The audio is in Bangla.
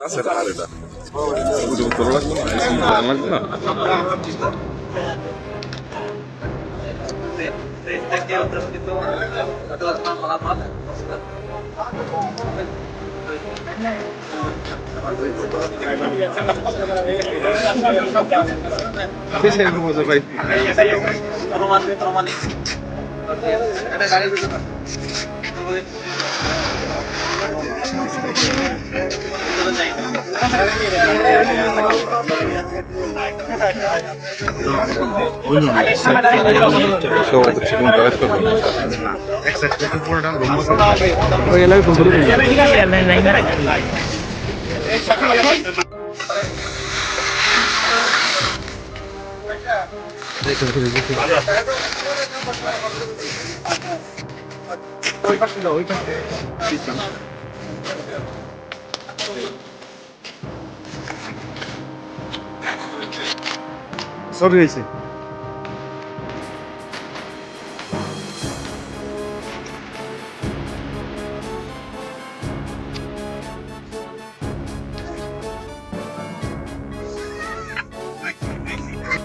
আছে আর এটা ওটা তোলা লাগবে না এরকম জানা লাগবে না সবাই তো চিকন কাজ করবে সব হয়েছে।